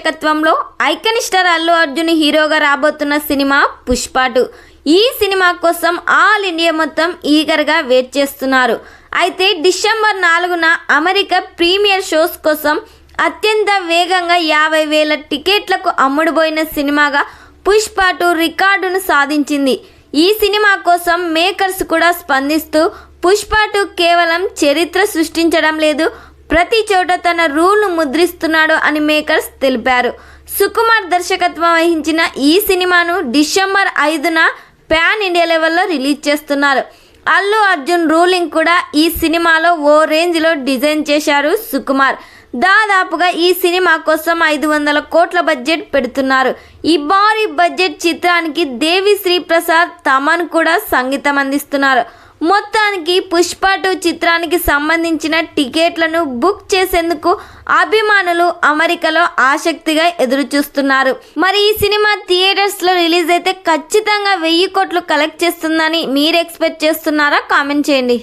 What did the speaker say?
దర్శకత్వంలో icon star Allu Arjun హీరోగా రాబోతున్న సినిమా పుష్ప ఈ సినిమా కోసం ఆల్ ఇండియా మొత్తం ఈగర్గా వెయిట్ చేస్తున్నారు. అయితే డిసెంబర్ నాలుగున అమెరికా ప్రీమియర్ షోస్ కోసం అత్యంత వేగంగా యాభై వేల టికెట్లకు అమ్ముడుపోయిన సినిమాగా పుష్ప టూ రికార్డును సాధించింది. ఈ సినిమా కోసం మేకర్స్ కూడా స్పందిస్తూ పుష్ప కేవలం చరిత్ర సృష్టించడం లేదు ప్రతి చోట తన రూల్ను ముద్రిస్తున్నాడు అని మేకర్స్ తెలిపారు. సుకుమార్ దర్శకత్వం వహించిన ఈ సినిమాను డిసెంబర్ ఐదున ప్యాన్ ఇండియా లెవెల్లో రిలీజ్ చేస్తున్నారు. అల్లు అర్జున్ రూలింగ్ కూడా ఈ సినిమాలో ఓ రేంజ్లో డిజైన్ చేశారు సుకుమార్. దాదాపుగా ఈ సినిమా కోసం ఐదు వందల కోట్ల బడ్జెట్ పెడుతున్నారు. ఈ భారీ బడ్జెట్ చిత్రానికి దేవి శ్రీ ప్రసాద్ తమన్ కూడా సంగీతం అందిస్తున్నారు. మొత్తానికి పుష్ప టూ చిత్రానికి సంబంధించిన టికెట్లను బుక్ చేసేందుకు అభిమానులు అమెరికాలో ఆసక్తిగా ఎదురు చూస్తున్నారు మరి ఈ సినిమా థియేటర్స్లో రిలీజ్ అయితే ఖచ్చితంగా వెయ్యి కోట్లు కలెక్ట్ చేస్తుందని మీరు ఎక్స్పెక్ట్ చేస్తున్నారా? కామెంట్ చేయండి.